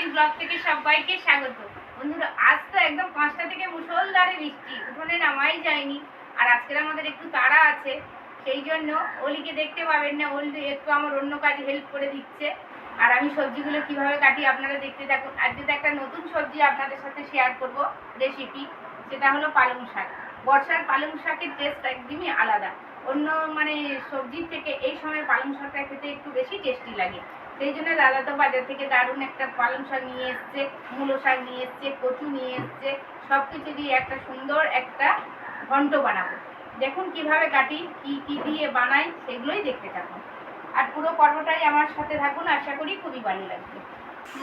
মিষ্টির ব্লগ থেকে সবাইকে স্বাগত। বন্ধুরা, আজ তো একদম পাঁচটা থেকে মুসলধারে বৃষ্টি, উঠোনে নামাই যায়নি। আর আজকের আমাদের একটু তাড়া আছে, সেই জন্য অলিকে দেখতে পাবেন না, অলি একটু আমার অন্য কাজে হেল্প করে দিচ্ছে। আর আমি সবজিগুলো কীভাবে কাটি আপনারা দেখতে থাকুন। আজকে তো একটা নতুন সবজি আপনাদের সাথে শেয়ার করব রেসিপি সেটা হলো পালং শাক। বর্ষার পালং শাকের টেস্ট একদমই আলাদা। অন্য মানে সবজির থেকে এই সময় পালং শাকটা খেতে একটু বেশি টেস্টি লাগে। সেই জন্য দাদা তো বাজার থেকে দারুণ একটা পালং শাক নিয়ে এসছে মূলো শাক নিয়ে এসছে কচু নিয়ে এসছে সব কিছু দিয়ে একটা সুন্দর একটা ঘন্ট বানাবো। দেখুন কীভাবে কাটি কি কি দিয়ে বানাই সেগুলোই দেখতে থাকুন। আর পুরো পর্বটাই আমার সাথে থাকুন আশা করি খুবই ভালো লাগবে।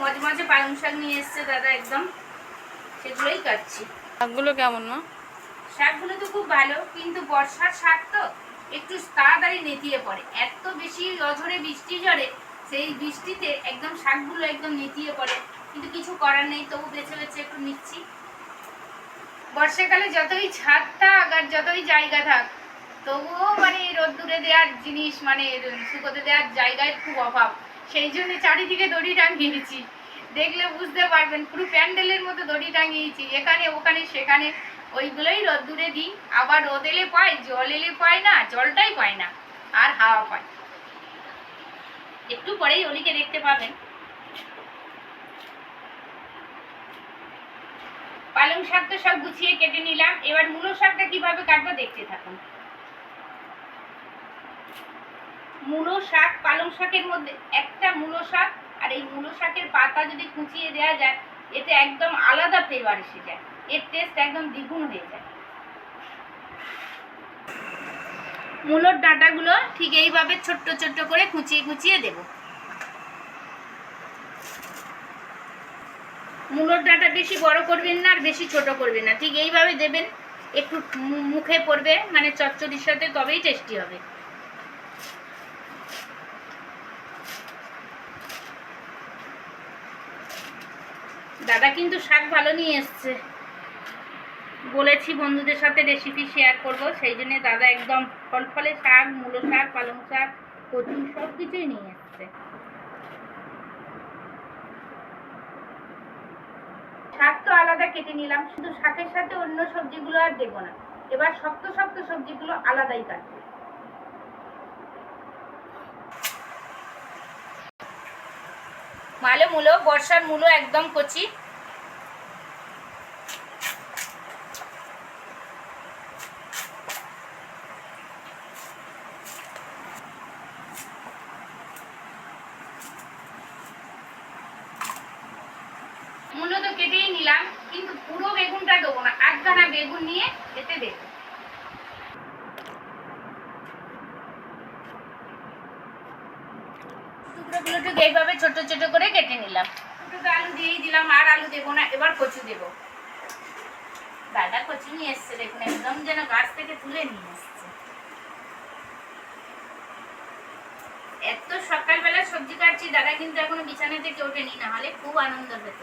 মজে মজে পালং শাক নিয়ে এসছে দাদা একদম সেগুলোই কাটছি। শাকগুলো কেমন মা? শাকগুলো তো খুব ভালো কিন্তু বর্ষার শাক তো একটু তাড়াতাড়ি নেতিয়ে পড়ে। এত বেশি অঝরে বৃষ্টি ঝরে সেই বৃষ্টিতে একদম শাকগুলো একদম নেতিয়ে পড়ে। কিন্তু কিছু করার নেই, তবু বেছে বেছে একটু নিচ্ছি। বর্ষাকালে যতই ছাদ থাক আর যতই জায়গা থাক, তবুও মানে রোদ্দুরে দেওয়ার জিনিস মানে শুকোতে দেওয়ার জায়গায় খুব অভাব। সেই জন্য চারিদিকে দড়ি টাঙিয়েছি। দেখলে বুঝতে পারবেন, পুরো প্যান্ডেলের মতো দড়ি টাঙিয়েছি। এখানে, ওখানে, সেখানে। ওইগুলোই রোদ্দুরে দিই। আবার রোদ এলে পাই, জল এলে পায় না, জলটাই পায় না, আর হাওয়া পায় একটু পরেই অলিকে দেখতে পাবেন। পালং শাক তো সব গুছিয়ে কেটে নিলাম। এবার মূলো শাকটা কীভাবে কাটবো দেখতে থাকুন। মূলো শাক, পালং শাকের মধ্যে একটা মূলো শাক আর এই মূলো শাকের পাতা যদি কুচিয়ে দেওয়া যায়, এতে একদম আলাদা ফ্লেভার এসে যায়। এর টেস্ট একদম দ্বিগুণ হয়ে যায়। মূলোর ডাঁটাগুলো ঠিক এইভাবে ছোট্ট ছোট্ট করে কুচিয়ে কুচিয়ে দেব। মূলোর ডাঁটা বেশি বড় করবেন না আর বেশি ছোট করবেন না। ঠিক এইভাবে দেবেন, একটু মুখে পড়বে মানে চচ্চড়ির সাথে তবেই টেস্টি হবে। দাদা কিন্তু শাক ভালো নিয়ে এসছে। বলেছি বন্ধুদের সাথে রেসিপি শেয়ার করব, সেই জন্য দাদা একদম ফল ফলে শাক, মূলো শাক, পালং শাক কচু সব কিছুই নিয়ে এসছে শাক তো আলাদা কেটে নিলাম, শুধু শাকের সাথে অন্য সবজিগুলো আর দেবো না। এবার শক্ত শক্ত সবজিগুলো আলাদাই কাটবে। ভালো মূলো, বর্ষার মূলো একদম কচি। মূলো তো কেটেই নিলাম, কিন্তু পুরো বেগুনটা দেবো না। আধখানা বেগুন নিয়ে এতে দেবো। এইভাবে ছোট ছোট করে কেটে নিলাম। দুটো আলু দিয়েই দিলাম, আর আলু দেবো না, এবার কচু দেবো। দাদা কচু নিয়ে এসছে, দেখুন, একদম যেন গাছ থেকে তুলে নিয়ে এসছে। এত সকালবেলা সবজি কাটছি, দাদা কিন্তু এখনও বিছানা থেকে ওঠেনি না হলে খুব আনন্দ পেত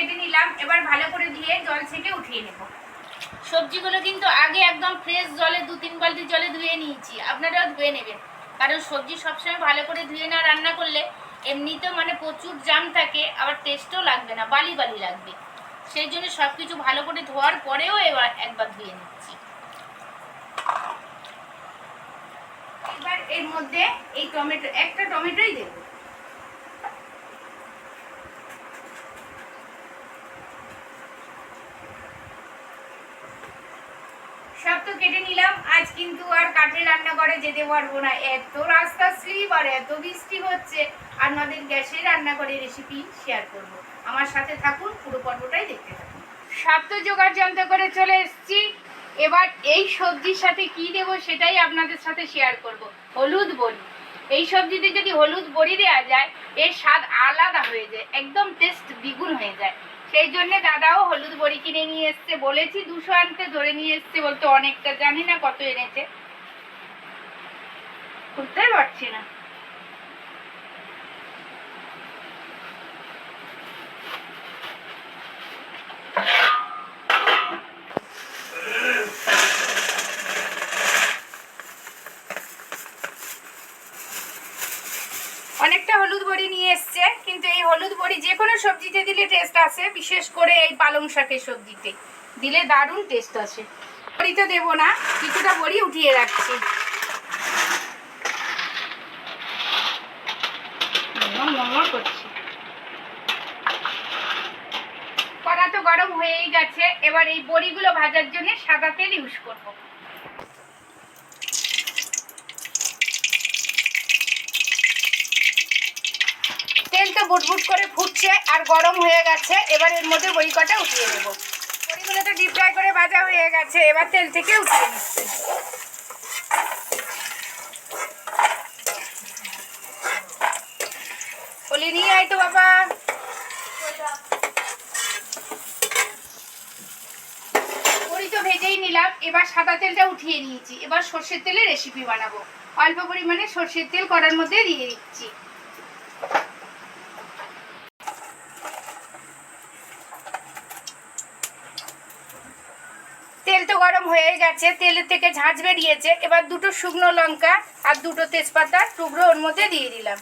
কেটে নিলাম এবার ভালো করে দিয়ে জল ছেঁকে উঠিয়ে নেব। সবজিগুলো কিন্তু আগে একদম ফ্রেশ জলে দু তিন বালতি জলে ধুয়ে নিয়েছি। আপনারাও ধুয়ে নেবেন। কারণ সবজি সবসময় ভালো করে ধুয়ে না রান্না করলে এমনিতেও মানে প্রচুর জাম থাকে আবার টেস্টও লাগবে না বালি বালি লাগবে। সেই জন্য সব কিছু ভালো করে ধোয়ার পরেও এবার একবার ধুয়ে নিচ্ছি। এবার এর মধ্যে এই টমেটো একটা টমেটোই দেবো। সব তো কেটে নিলাম। আজ কিন্তু আর কাঠে রান্না করে যেতে পারব না। এত রাস্তা স্লিপ আর এত বৃষ্টি হচ্ছে। আর নদের গ্যাসে রান্না করে রেসিপি শেয়ার করব। আমার সাথে থাকুন, পুরো পর্বটাই দেখতে থাকুন। সব তো জোগাড় যন্ত্র করে চলে এসেছি। এবার এই সবজির সাথে কি দেব সেটাই আপনাদের সাথে শেয়ার করব। হলুদ বড়ি। এই সবজিতে যদি হলুদ বড়ি দেওয়া যায়, এর স্বাদ আলাদা হয়ে যায়। একদম টেস্ট দ্বিগুণ হয়ে যায়। সেই জন্য দাদাও হলুদ বড়ি কিনে নিয়ে এসছে। বলেছি, দুশো আনতে ধরে নিয়ে এসছে বলতে অনেকটা জানি না কত এনেছে। খুলতে পারছি না অনেকটা হলুদ বড়ি নিয়ে এসছে কিন্তু এই হলুদ বড়ি যে কোনো সবজিতে দিলে টেস্ট আসে বিশেষ করে এই পালং শাকের সবজিতে। দিলে দারুণ টেস্ট আসে বড়ি তো দেবো না, কিছুটা বড়ি উঠিয়ে রাখছি। কড়া তো গরম হয়েই গেছে, এবার এই বড়িগুলো ভাজার জন্য সাদা তেল ইউজ করব। তেলটা বুটবুট করে ফুটছে আর গরম হয়ে গেছে, এবার এর মধ্যে বড়ি কটা উঠিয়ে দেব। বড়িগুলো তো ডিপ ফ্রাই করে ভাজা হয়ে গেছে, এবার তেল থেকে উঠিয়ে নিচ্ছি। বলি নিয়ে আয় তো বাবা। বড়ি তো ভেজেই নিলাম, এবার সাদা তেলটা উঠিয়ে নিয়েছি। এবার সর্ষের তেলে রেসিপি বানাবো। অল্প পরিমাণে সর্ষের তেল কড়ার মধ্যে দিয়ে দিচ্ছি তেল তো গরম হয়ে গেছে তেলের থেকে ঝাঁঝ বেরিয়েছে। এবার দুটো শুকনো লঙ্কা আর দুটো তেজপাতা টুকরো ওর মধ্যে দিয়ে দিলাম।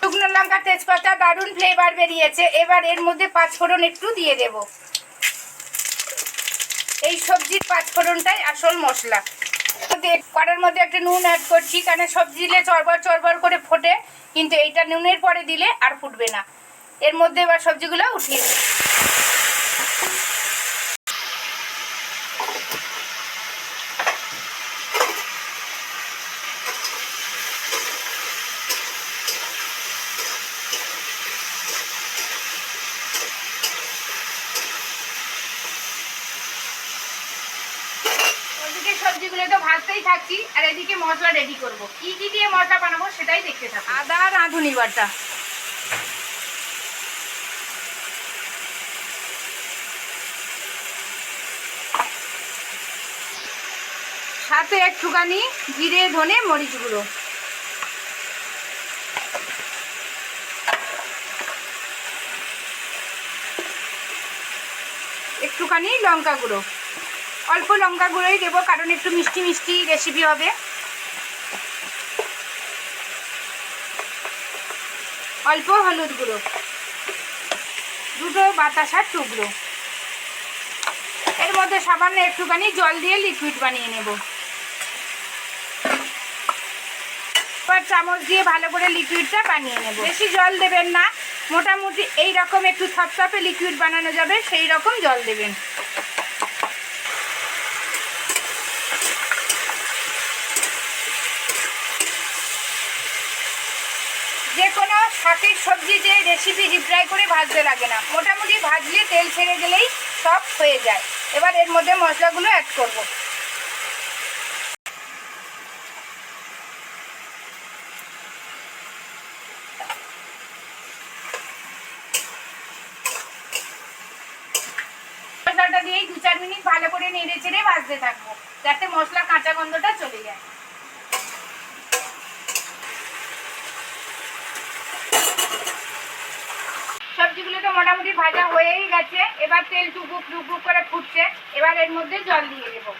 শুকনো লঙ্কা, তেজপাতা, দারুণ ফ্লেভার বেরিয়েছে। এবার এর মধ্যে পাঁচফোড়ন একটু দিয়ে দেব। এই সবজির পাঁচফোড়নটাই আসল মশলা। কড়ার মধ্যে একটা নুন অ্যাড করছি কারণ সবজি দিলে চরবর চরবর করে ফোটে, কিন্তু এইটা নুনের পরে দিলে আর ফুটবে না। এর মধ্যে এবার সবজিগুলো উঠিয়ে দিই ওদিকে তো থাকছি আর এদিকে মশলা রেডি করব। কি কি দিয়ে মশলা বানাবো সেটাই দেখতে থাকো আদা রাঁধুনি বাটা। সাথে একটুখানি জিরে, ধনে, মরিচ গুঁড়ো। একটুখানি লঙ্কা গুঁড়ো। অল্প লঙ্কা গুঁড়োই দেবো, কারণ একটু মিষ্টি মিষ্টি রেসিপি হবে। অল্প হলুদ গুঁড়ো, দুটো বাতাসার টুকরো। এর মধ্যে সামান্য একটুখানি জল দিয়ে লিকুইড বানিয়ে নেব। এবার চামচ দিয়ে ভালো করে লিকুইডটা বানিয়ে নেব। বেশি জল দেবেন না, মোটামুটি এই রকম একটু থপথপে লিকুইড বানানো যাবে সেই রকম জল দেবেন। কোনো শাকের সবজি যে রেসিপি ডিপ ফ্রাই করে ভাজতে লাগে না। মোটামুটি ভাজলে তেল ছেড়ে গেলেই সব হয়ে যায়। এবার এর মধ্যে মশলাগুলো অ্যাড করব। মশলাটা দু চার মিনিট ভালো করে নেড়ে চেড়ে ভাজতে থাকব, যাতে মশলা কাঁচা গন্ধটা চলে যায়। সবজিগুলো তো মোটামুটি ভাজা হয়েই গেছে। এবার তেল টুকুক টুকুক করে ফুটছে। এবার এর মধ্যে জল দিয়ে দেবো।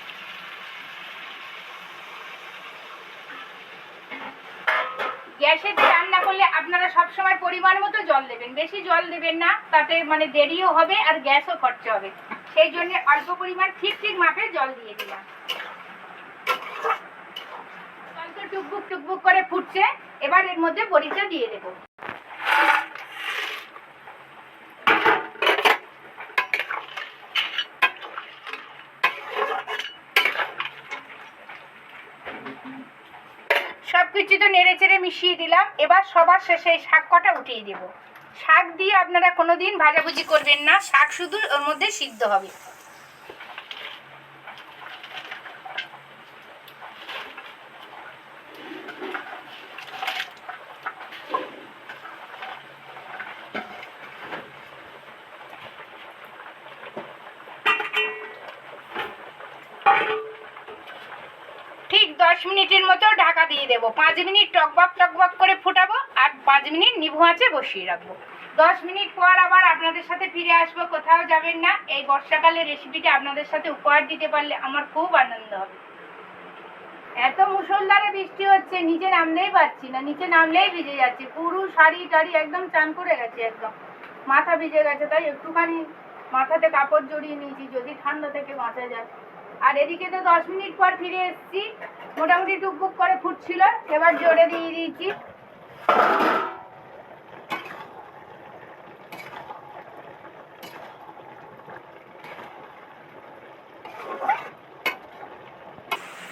গ্যাসেতে রান্না করলে আপনারা সব সময় পরিমাণ মতো জল দেবেন। বেশি জল দেবেন না, তাতে মানে দেরিও হবে আর গ্যাসও খরচা হবে। সেই জন্য অল্প পরিমাণ ঠিক ঠিক মাপে জল দিয়ে দিলাম। টুকবুক টুকবুক করে ফুটছে। এবার এর মধ্যে বড়িটা দিয়ে দেবো। তো নেড়ে চেড়ে মিশিয়ে দিলাম। এবার সবার শেষে এই শাক কটা উঠিয়ে দেব। শাক দিয়ে আপনারা কোনোদিন ভাজাভুজি করবেন না। শাক শুধু ওর মধ্যে সিদ্ধ হবে ঠিক দশ মিনিটের মতো ঢাকা দিয়ে দেবো। পাঁচ মিনিট টকবক টকবক করে ফুটাবো আর পাঁচ মিনিট নিভু আঁচে বসিয়ে রাখব। দশ মিনিট পর আবার আপনাদের সাথে ফিরে আসব, কোথাও যাবেন না। এই বর্ষাকালের রেসিপিটা আপনাদের সাথে উপহার দিতে পারলে আমার খুব আনন্দ হবে। এত মুসলধারে বৃষ্টি হচ্ছে, নিচে নামলেই পাচ্ছি না, নিচে নামলেই ভিজে যাচ্ছে। পুরো শাড়ি টাড়ি একদম চান করে গেছে একদম। মাথা ভিজে গেছে, তাই একটুখানি মাথাতে কাপড় জড়িয়ে নিয়েছি, যদি ঠান্ডা থেকে বাঁচা যায়। আর এদিকে তো দশ মিনিট পর ফিরে এসেছি। মোটামুটি টুকবুক করে ফুটছিল, এবার জোরে দিয়ে দিয়েছি।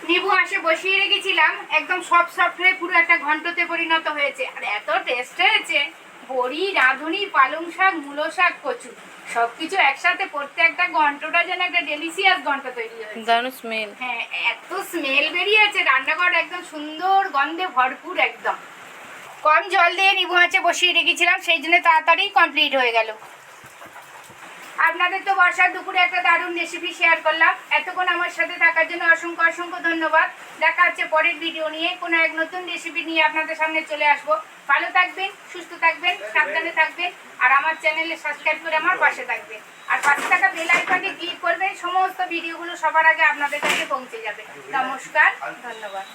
নিবু, আসে বসিয়ে রেখেছিলাম। একদম সব সফট হয়ে পুরো একটা ঘন্টতে পরিণত হয়েছে। আর এত টেস্ট হয়েছে। বড়ি, রাঁধুনি, পালং শাক, মূলো শাক, কচু। সবকিছু একসাথে পড়তে একটা ঘন্টটা যেন একটা ডেলিসিয়াস ঘণ্টা তৈরি হয়েছে। দারুণ স্মেল হ্যাঁ এত স্মেল বেরিয়েছে রান্নাঘর একদম সুন্দর গন্ধে ভরপুর একদম। কম জল দিয়ে নিবু আঁচে বসিয়ে রেখেছিলাম সেই জন্য তাড়াতাড়ি কমপ্লিট হয়ে গেল। আপনাদের তো বর্ষার দুপুরে একটা দারুণ রেসিপি শেয়ার করলাম। এতক্ষণ আমার সাথে থাকার জন্য অসংখ্য অসংখ্য ধন্যবাদ। দেখা হচ্ছে পরের ভিডিও নিয়ে। কোনো এক নতুন রেসিপি নিয়ে আপনাদের সামনে চলে আসব। ভালো থাকবেন, সুস্থ থাকবেন, সাবধানে থাকবেন, আর আমার চ্যানেলে সাবস্ক্রাইব করে আমার পাশে থাকবেন। আর পাশে থাকা বেল আইকনে ক্লিক করবেন, সমস্ত ভিডিওগুলো সবার আগে আপনাদের কাছে পৌঁছে যাবে। নমস্কার, ধন্যবাদ।